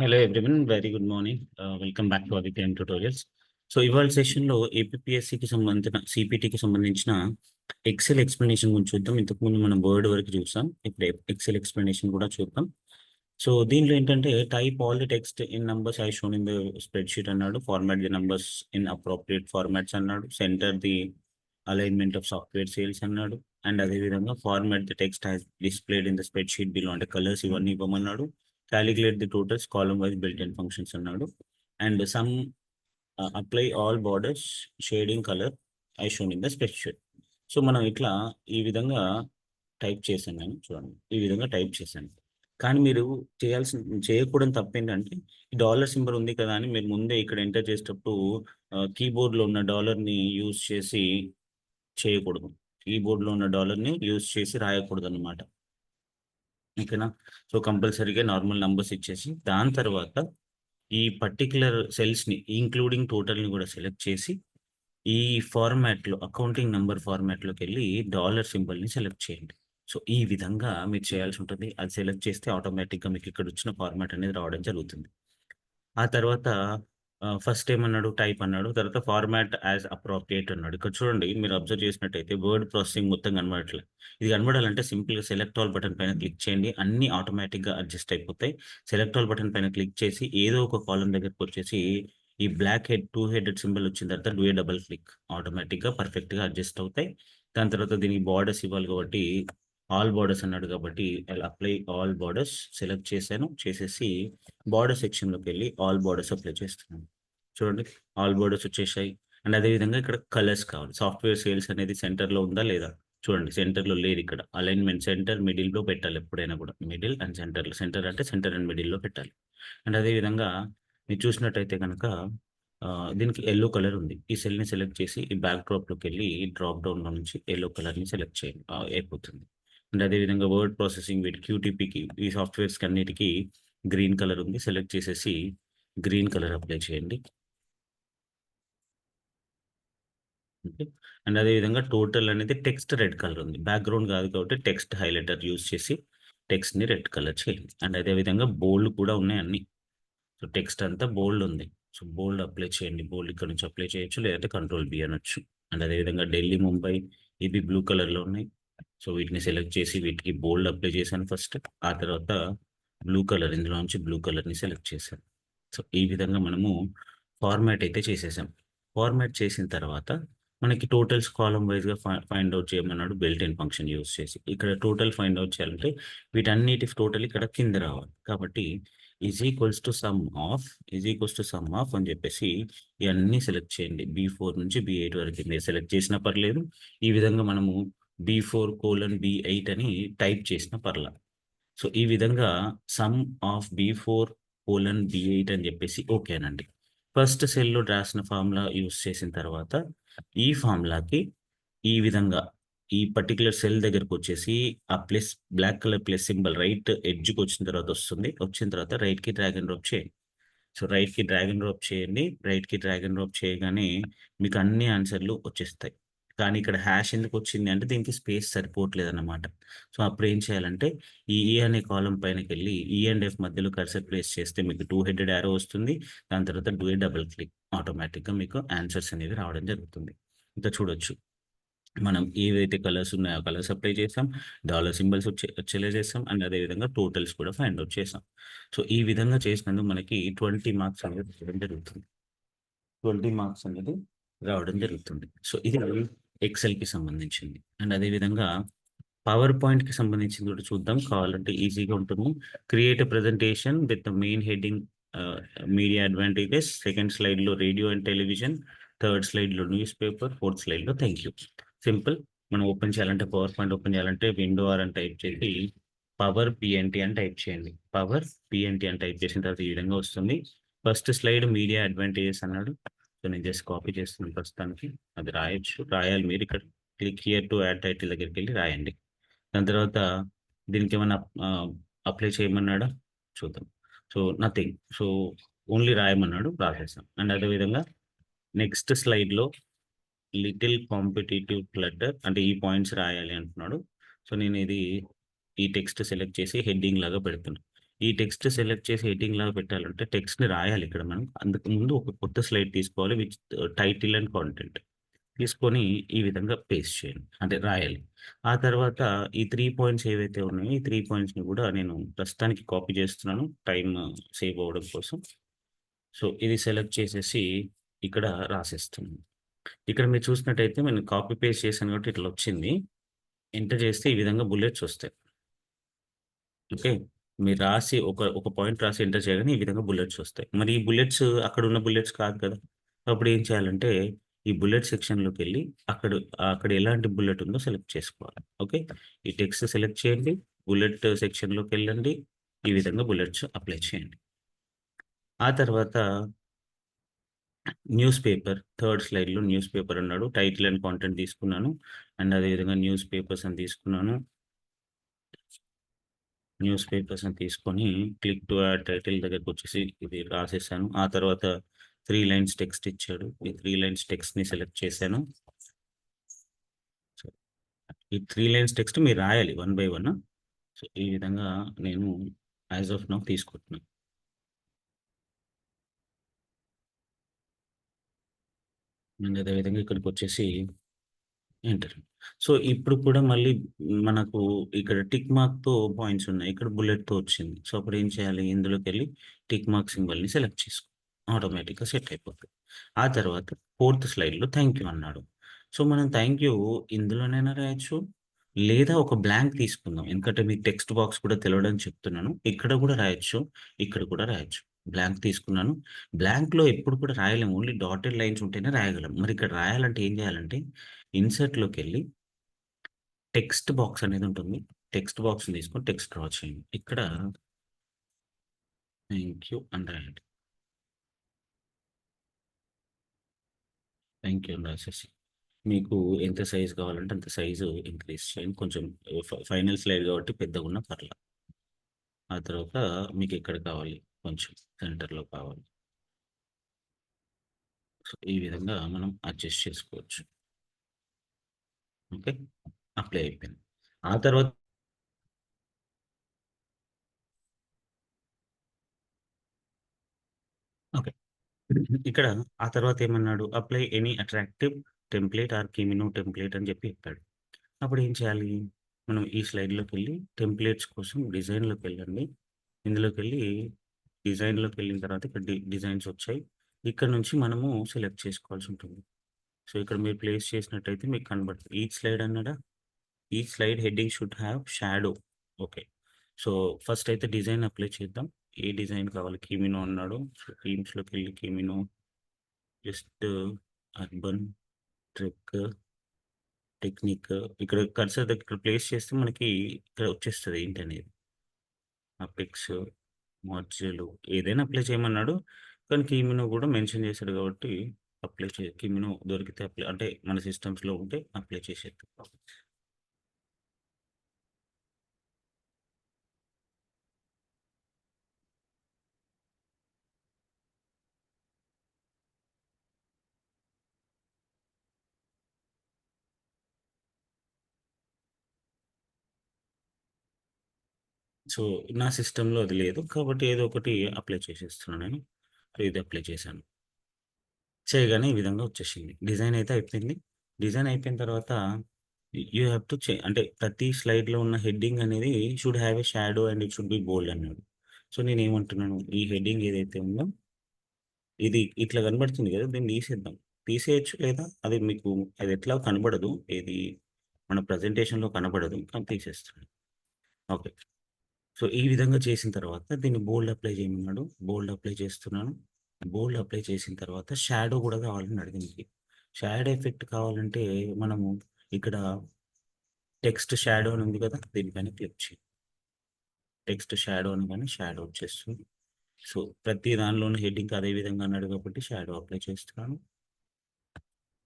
Hello everyone very good morning welcome back to AVPM tutorials so ఇవాళ సెషన్లో ఏపీఎస్సికి సంబంధించిన సిపిటికి సంబంధించిన ఎక్సెల్ ఎక్స్ప్లెనేషన్ గురించి చూద్దాం. ఇంతకుముందు మనం వర్డ్ వరకు చూసాం. ఇప్పుడు ఎక్సెల్ ఎక్స్ప్లెనేషన్ కూడా చూద్దాం. సో దీనిలో ఏంటంటే type all the text in numbers I shown in the spreadsheet అన్నాడు. Format the numbers in appropriate formats అన్నాడు. Center the alignment of software sales అన్నాడు. అండ్ అదేవిధంగా format the text has displayed in the spreadsheet below అంటే colours ఇవన్నీ ఇవ్వమన్నాడు. Calculate the totals column wise built-in functions అన్నాడు and sum apply all borders shading colour I shown in the the so మనం ఇట్లా ఈ విధంగా type చేశాను నేను చూడండి. ఈ విధంగా టైప్ చేశాను. కానీ మీరు చేయాల్సిన చేయకూడని తప్పేంటంటే ఈ డాలర్ సింబల్ ఉంది కదా అని మీరు ముందే ఇక్కడ ఎంటర్ చేసేటప్పుడు uh, కీబోర్డ్లో ఉన్న డాలర్ని యూజ్ చేసి చేయకూడదు. కీబోర్డ్లో ఉన్న డాలర్ని యూజ్ చేసి రాయకూడదు అనమాట ఓకేనా? సో కంపల్సరీగా నార్మల్ నంబర్స్ ఇచ్చేసి దాని తర్వాత ఈ పర్టికులర్ సెల్స్ని ఇంక్లూడింగ్ టోటల్ని కూడా సెలెక్ట్ చేసి ఈ ఫార్మాట్లో అకౌంటింగ్ నెంబర్ ఫార్మాట్లోకి వెళ్ళి డాలర్ సింబల్ని సెలెక్ట్ చేయండి. సో ఈ విధంగా మీరు చేయాల్సి ఉంటుంది. అది సెలెక్ట్ చేస్తే ఆటోమేటిక్గా మీకు ఇక్కడ వచ్చిన ఫార్మాట్ అనేది రావడం జరుగుతుంది. ఆ తర్వాత ఫస్ట్ ఏమన్నాడు టైప్ అన్నాడు? తర్వాత ఫార్మాట్ యాజ్ అప్రోప్రియేట్ అన్నాడు. ఇక్కడ చూడండి మీరు అబ్జర్వ్ చేసినట్టయితే వర్డ్ ప్రాసెసింగ్ మొత్తం కనబడట్లేదు ఇది కనబడాలంటే సింపుల్గా సెలెక్ట్ ఆల్ బటన్ పైన క్లిక్ చేయండి. అన్ని ఆటోమేటిక్గా అడ్జస్ట్ అయిపోతాయి. సెలెక్ట్ ఆల్ బటన్ పైన క్లిక్ చేసి ఏదో ఒక కాలం దగ్గరకు వచ్చేసి ఈ black head two headed symbol వచ్చిన తర్వాత డూ డబల్ క్లిక్ ఆటోమేటిక్గా పర్ఫెక్ట్గా అడ్జస్ట్ అవుతాయి. దాని తర్వాత దీనికి బార్డర్స్ ఇవ్వాలి కాబట్టి ఆల్ బార్డర్స్ అన్నాడు కాబట్టి అప్లై ఆల్ బార్డర్స్ సెలెక్ట్ చేశాను. చేసేసి బార్డర్ సెక్షన్లోకి వెళ్ళి ఆల్ బార్డర్స్ అప్లై చేస్తున్నాను. చూడండి ఆల్ బోర్డర్స్ వచ్చేసాయి. అండ్ అదేవిధంగా ఇక్కడ కలర్స్ కావాలి. సాఫ్ట్వేర్ సేల్స్ అనేది సెంటర్లో ఉందా లేదా? చూడండి సెంటర్లో లేదు ఇక్కడ. అలైన్మెంట్ సెంటర్ మిడిల్లో పెట్టాలి ఎప్పుడైనా కూడా. మిడిల్ అండ్ సెంటర్లో సెంటర్ అంటే సెంటర్ అండ్ మిడిల్లో పెట్టాలి. అండ్ అదేవిధంగా మీరు చూసినట్టయితే కనుక దీనికి ఎల్లో కలర్ ఉంది. ఈ సెల్ని సెలెక్ట్ చేసి ఈ బ్యాక్ డ్రాప్లోకి వెళ్ళి డ్రాప్ డౌన్లో నుంచి ఎల్లో కలర్ని సెలెక్ట్ చేయండి. అయిపోతుంది. అండ్ అదేవిధంగా వర్డ్ ప్రాసెసింగ్ వీటి క్యూటీపీకి ఈ సాఫ్ట్వేర్స్కి అన్నిటికీ గ్రీన్ కలర్ ఉంది. సెలెక్ట్ చేసేసి గ్రీన్ కలర్ అప్లై చేయండి. అండ్ అదేవిధంగా టోటల్ అనేది టెక్స్ట్ రెడ్ కలర్ ఉంది. బ్యాక్గ్రౌండ్ కాదు కాబట్టి టెక్స్ట్ హైలైటర్ యూజ్ చేసి టెక్స్ట్ని రెడ్ కలర్ చేయండి. అండ్ అదేవిధంగా బోల్డ్ కూడా ఉన్నాయి అన్ని. సో టెక్స్ట్ అంతా బోల్డ్ ఉంది. సో బోల్డ్ అప్లై చేయండి. బోల్డ్ ఇక్కడ నుంచి అప్లై చేయొచ్చు లేదంటే కంట్రోల్ బి అనొచ్చు. అండ్ అదేవిధంగా ఢిల్లీ ముంబై ఇవి బ్లూ కలర్లో ఉన్నాయి. సో వీటిని సెలెక్ట్ చేసి వీటికి బోల్డ్ అప్లై చేశాను ఫస్ట్. ఆ తర్వాత బ్లూ కలర్ ఇందులో నుంచి బ్లూ కలర్ని సెలెక్ట్ చేశాను. సో ఈ విధంగా మనము ఫార్మాట్ అయితే చేసేసాం. ఫార్మాట్ చేసిన తర్వాత మనకి టోటల్స్ కాలం వైజ్గా ఫైండ్ అవుట్ చేయమన్నాడు బెల్ట్ ఇన్ ఫంక్షన్ యూస్ చేసి. ఇక్కడ టోటల్ ఫైండ్ అవుట్ చేయాలంటే వీటన్నిటి టోటల్ ఇక్కడ కింద రావాలి. కాబట్టి is equals to sum of is equals to sum of అని చెప్పేసి ఇవన్నీ సెలెక్ట్ చేయండి. బీ ఫోర్ నుంచి బీ ఎయిట్ వరకు సెలెక్ట్ చేసినా పర్లేదు. ఈ విధంగా మనము B four colon B eight అని టైప్ చేసిన పర్ల. సో ఈ విధంగా sum of B four colon B eight అని చెప్పేసి ఓకేనండి ఫస్ట్ సెల్లో రాసిన ఫార్ములా యూస్ చేసిన తర్వాత ఈ ఫార్ములాకి ఈ విధంగా ఈ పర్టికులర్ సెల్ దగ్గరకు వచ్చేసి ఆ plus black colour plus symbol right ఎడ్జ్కి వచ్చిన తర్వాత వస్తుంది. వచ్చిన తర్వాత రైట్కి డ్రాగన్ డ్రాప్ చేయండి. సో రైట్కి డ్రాగన్ డ్రాప్ చేయండి. రైట్కి డ్రాగన్ డ్రాప్ చేయగానే మీకు అన్ని ఆన్సర్లు వచ్చేస్తాయి. కానీ ఇక్కడ హ్యాష్ ఎందుకు వచ్చింది అంటే దీనికి స్పేస్ సరిపోవట్లేదు అన్నమాట సో అప్పుడు ఏం చేయాలంటే ఈ ఈ అనే కాలం పైనకి వెళ్ళి ఈ అండ్ ఎఫ్ మధ్యలో కర్సర్ ప్లేస్ చేస్తే మీకు టూ హెడెడ్ యారో వస్తుంది. దాని తర్వాత డూ ఏ డబుల్ క్లిక్ ఆటోమేటిక్గా మీకు ఆన్సర్స్ అనేవి రావడం జరుగుతుంది. ఇంకా చూడొచ్చు. మనం ఏవైతే కలర్స్ ఉన్నాయో కలర్స్ అప్లై చేసాం. డాలర్ సింబల్స్ వచ్చే వచ్చేలా చేసాం. అండ్ అదేవిధంగా టోటల్స్ కూడా ఫైండ్ అవుట్ చేసాం. సో ఈ విధంగా చేసినందుకు మనకి ట్వంటీ మార్క్స్ అనేది రావడం జరుగుతుంది. ట్వంటీ మార్క్స్ అనేది రావడం జరుగుతుంది. సో ఇది ఎక్సెల్కి సంబంధించింది. అండ్ అదేవిధంగా పవర్ పాయింట్కి సంబంధించింది కూడా చూద్దాం. కావాలంటే ఈజీగా ఉంటుంది. Create presentation with main heading media advantages second స్లైడ్లో రేడియో అండ్ టెలివిజన్ థర్డ్ స్లైడ్లో న్యూస్ పేపర్ ఫోర్త్ స్లైడ్లో థ్యాంక్ యూ సింపుల్ మనం ఓపెన్ చేయాలంటే పవర్ పాయింట్ ఓపెన్ చేయాలంటే విండో ఆర్ అని టైప్ చేసి పవర్ పిఎన్టీ అని టైప్ చేయండి. పవర్ పిఎన్టీ అని టైప్ చేసిన తర్వాత ఈ విధంగా వస్తుంది. ఫస్ట్ స్లైడ్ మీడియా అడ్వాంటేజెస్ అన్నాడు. సో నేను జస్ట్ కాపీ చేస్తున్నాను ప్రస్తుతానికి. అది రాయొచ్చు. రాయాలి మీరు ఇక్కడ. Click here to add title దగ్గరికి వెళ్ళి రాయండి. దాని తర్వాత దీనికి ఏమైనా అప్లై చేయమన్నాడా? చూద్దాం. So nothing. సో ఓన్లీ రాయమన్నాడు. రాసేసాం. అండ్ అదేవిధంగా నెక్స్ట్ స్లైడ్లో లిటిల్ కాంపిటేటివ్ క్లటర్ అంటే ఈ పాయింట్స్ రాయాలి అంటున్నాడు. సో నేను ఇది ఈ టెక్స్ట్ సెలెక్ట్ చేసి హెడ్డింగ్ లాగా పెడుతున్నాను ఈ టెక్స్ట్ సెలెక్ట్ చేసి హెడ్డింగ్ లాగా పెట్టాలంటే టెక్స్ట్‌ని రాయాలి ఇక్కడ మనం. అందుకు ముందు ఒక కొత్త స్లైడ్ తీసుకోవాలి విత్ టైటిల్ అండ్ కాంటెంట్ తీసుకొని ఈ విధంగా పేస్ట్ చేయండి. అంటే రాయాలి. ఆ తర్వాత ఈ త్రీ పాయింట్స్ ఏవైతే ఉన్నాయో ఈ త్రీ పాయింట్స్‌ని కూడా నేను ప్రస్తుతానికి కాపీ చేస్తున్నాను. టైం సేవ్ అవ్వడం కోసం. సో, ఇది సెలెక్ట్ చేసేసి ఇక్కడ రాసేస్తున్నాను. ఇక్కడ మీరు చూసినట్టయితే నేను కాపీ పేస్ట్ చేశాను కాబట్టి ఇట్లా వచ్చింది. ఎంటర్ చేస్తే ఈ విధంగా బుల్లెట్స్ వస్తాయి. ఓకే. మీరు రాసి ఒక ఒక పాయింట్ రాసి ఎంటర్ చేయగానే ఈ విధంగా బుల్లెట్స్ వస్తాయి. మరి ఈ బుల్లెట్స్ అక్కడ ఉన్న బుల్లెట్స్ కాదు కదా! అప్పుడు ఏం చేయాలంటే ఈ బుల్లెట్ సెక్షన్లోకి వెళ్ళి అక్కడ అక్కడ ఎలాంటి బుల్లెట్ ఉందో సెలెక్ట్ చేసుకోవాలి. ఓకే. ఈ టెక్స్ట్ సెలెక్ట్ చేయండి. బుల్లెట్ సెక్షన్లోకి వెళ్ళండి ఈ విధంగా బుల్లెట్స్ అప్లై చేయండి. ఆ తర్వాత న్యూస్ పేపర్ థర్డ్ స్లైడ్‌లో న్యూస్ పేపర్ అన్నాడు. టైటిల్ అండ్ కాంటెంట్ తీసుకున్నాను. అండ్ అదే విధంగా న్యూస్ పేపర్స్ అని తీసుకున్నాను. న్యూస్ పేపర్స్ అని తీసుకొని క్లిక్ టు యాడ్ టైటిల్ దగ్గరకొచ్చేసి ఇది రాసేసాను. ఆ తర్వాత త్రీ లైన్స్ టెక్స్ట్ ఇచ్చాడు. ఈ త్రీ లైన్స్ టెక్స్ట్‌ని సెలెక్ట్ చేశాను. ఈ త్రీ లైన్స్ టెక్స్ట్ మీరు రాయాలి వన్ బై వన్. సో, ఈ విధంగా నేను యాజ్ ఆఫ్ నౌ తీసుకుంటున్నాను. అండ్ అదే విధంగా ఇక్కడికొచ్చేసి ఎంటర్. సో, ఇప్పుడు కూడా మళ్ళీ మనకు ఇక్కడ టిక్ మార్క్‌తో పాయింట్స్ ఉన్నాయి. ఇక్కడ బుల్లెట్‌తో వచ్చింది. సో, అప్పుడు ఏం చేయాలి? ఇందులోకి వెళ్ళి టిక్ మార్క్ సింబల్‌ని సెలెక్ట్ చేసుకో. ఆటోమేటిక్‌గా సెట్ అయిపోతుంది ఆ తర్వాత ఫోర్త్ స్లైడ్‌లో థ్యాంక్ యూ అన్నాడు. సో, మనం థ్యాంక్ యూ ఇందులోనైనా రాయొచ్చు. లేదా ఒక బ్లాంక్ తీసుకుందాం. ఎందుకంటే మీకు టెక్స్ట్ బాక్స్ కూడా తెలవడం చెప్తున్నాను. ఇక్కడ కూడా రాయొచ్చు. ఇక్కడ కూడా రాయొచ్చు. బ్లాంక్ తీసుకున్నాను. బ్లాంక్‌లో ఎప్పుడు కూడా రాయలేము. ఓన్లీ డాటెడ్ లైన్స్ ఉంటేనే రాయగలం. మరి ఇక్కడ రాయాలంటే ఏం చేయాలంటే ఇన్సర్ట్లోకి వెళ్ళి టెక్స్ట్ బాక్స్ అనేది ఉంటుంది. టెక్స్ట్ బాక్స్‌ని తీసుకొని టెక్స్ట్ డ్రా చేయండి. ఇక్కడ థ్యాంక్ యూ అని రాయండి. థ్యాంక్ యూ అని రాసేసి మీకు ఎంత సైజ్ కావాలంటే అంత సైజు ఇంక్రీజ్ చేయండి. కొంచెం ఫ ఫైనల్ స్లైడ్ కాబట్టి పెద్దగా ఉన్న పర్ల ఆ తర్వాత మీకు ఎక్కడ కావాలి? కొంచెం సెంటర్‌లో కావాలి. సో, ఈ విధంగా మనం అడ్జస్ట్ చేసుకోవచ్చు. ఓకే. అప్లై అయిపోయింది. ఆ తర్వాత ఓకే. ఇక్కడ ఆ తర్వాత ఏమన్నాడు? Apply any attractive template or kimono template అని చెప్పి చెప్పాడు. అప్పుడు ఏం చేయాలి? మనం ఈ స్లైడ్‌లోకెళ్ళి టెంప్లేట్స్ కోసం డిజైన్లోకి వెళ్ళండి ఇందులోకి వెళ్ళి డిజైన్లోకి వెళ్ళిన తర్వాత ఇక్కడ డిజైన్స్ వచ్చాయి. ఇక్కడ నుంచి మనము సెలెక్ట్ చేసుకోవాల్సి ఉంటుంది. సో, ఇక్కడ మీరు ప్లేస్ చేసినట్టయితే మీకు కనబడుతుంది. ఈచ్ స్లైడ్ అన్నాడా? Each slide heading should have shadow. Okay. So, first అయితే డిజైన్ అప్లై చేద్దాం. ఏ డిజైన్ కావాలి? కీమినో అన్నాడు. So, థీమ్స్‌లోకెళ్ళి kimono just urban, trick technique ఇక్కడ కర్సర్ దగ్గర ప్లేస్ చేస్తే మనకి ఇక్కడ వచ్చేస్తది ఏంటనేది. అపెక్స్, మార్జిలు ఏదైనా అప్లై చేయమన్నాడు. కానీ కీమినో కూడా మెన్షన్ చేశాడు కాబట్టి అప్లై చే కిమ్ను దొరికితే అప్లై అంటే మన సిస్టమ్స్‌లో ఉంటే అప్లై చేసే సో, నా సిస్టంలో అది లేదు. కాబట్టి ఏదో ఒకటి అప్లై చేసేస్తున్నాను నేను. ఇది అప్లై చేశాను. చేయగానే ఈ విధంగా వచ్చేసింది. డిజైన్ అయితే అయిపోయింది. డిజైన్ అయిపోయిన తర్వాత యూ హ్యావ్ టు చే అంటే ప్రతి స్లైడ్‌లో ఉన్న హెడ్డింగ్ అనేది should have a shadow and it should be bold అన్నాడు. సో, నేను ఏమంటున్నాను ఈ హెడ్డింగ్ ఏదైతే ఉందో ఇది ఇట్లా కనబడుతుంది కదా! దీన్ని తీసేద్దాం. తీసేయొచ్చు లేదా అది మీకు అది ఎట్లా కనబడదు. ఏది మన ప్రెజెంటేషన్‌లో కనబడదు. కానీ తీసేస్తున్నాను. ఓకే. సో, ఈ విధంగా చేసిన తర్వాత దీన్ని బోల్డ్ అప్లై చేయమన్నాడు. బోల్డ్ అప్లై చేస్తున్నాను. బోల్డ్ అప్లై చేసిన తర్వాత షాడో కూడా కావాలని అడిగింది. షాడో ఎఫెక్ట్ కావాలంటే మనము ఇక్కడ టెక్స్ట్ షాడో అని ఉంది కదా! దీనిపైన క్లిక్ చేయండి. టెక్స్ట్ షాడో అని కానీ షాడో వచ్చేస్తుంది. సో, ప్రతి దానిలోని హెడ్డింగ్ అదే విధంగా అన్నాడు కాబట్టి షాడో అప్లై చేస్తున్నాను.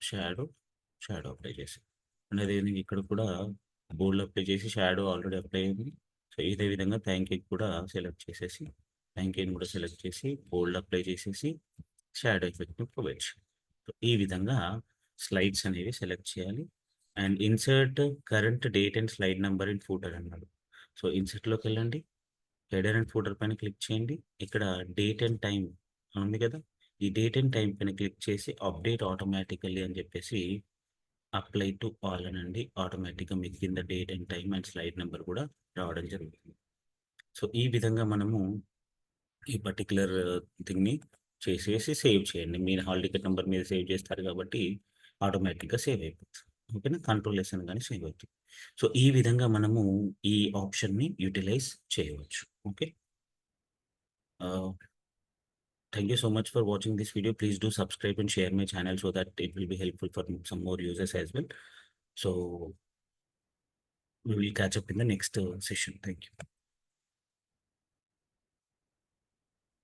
షాడో, షాడో అప్లై చేసి అండ్ అదే విధంగా ఇక్కడ కూడా బోల్డ్ అప్లై చేసి షాడో ఆల్రెడీ అప్లై అయింది. సో, ఇదే విధంగా థ్యాంక్ యూ కూడా సెలెక్ట్ చేసేసి థాంక్ కూడా సెలెక్ట్ చేసి బోల్డ్ అప్లై చేసేసి షాడో ఎఫెక్ట్‌ని ప్రొవైడ్ చేయాలి. సో, ఈ విధంగా స్లైడ్స్ అనేవి సెలెక్ట్ చేయాలి. And insert current date and slide number in footer అన్నాడు. సో, ఇన్సర్ట్లోకి వెళ్ళండి హెడర్ అండ్ ఫూటర్ పైన క్లిక్ చేయండి. ఇక్కడ డేట్ అండ్ టైం అని ఉంది కదా! ఈ డేట్ అండ్ టైం పైన క్లిక్ చేసి అప్డేట్ ఆటోమేటికల్లీ అని చెప్పేసి అప్లై టు ఆల్ అనండి. ఆటోమేటిక్‌గా మీకు కింద date and time and slide number కూడా రావడం జరుగుతుంది. సో, ఈ విధంగా మనము ఈ పర్టికులర్ థింగ్ని uh, చేసేసి సేవ్ చేయండి. మీరు హాల్ టికెట్ నెంబర్ మీద సేవ్ చేస్తారు కాబట్టి ఆటోమేటిక్గా సేవ్ అయిపోతుంది. ఓకేనా? కంట్రోల్ ఎస్ కానీ సేవ్ అవుతుంది. సో ఈ విధంగా మనము ఈ ఆప్షన్ని యూటిలైజ్ చేయవచ్చు. Okay? Thank you so much for watching this video please do subscribe and share my channel so that it will be helpful for some more users as well so we will catch up in the next session thank you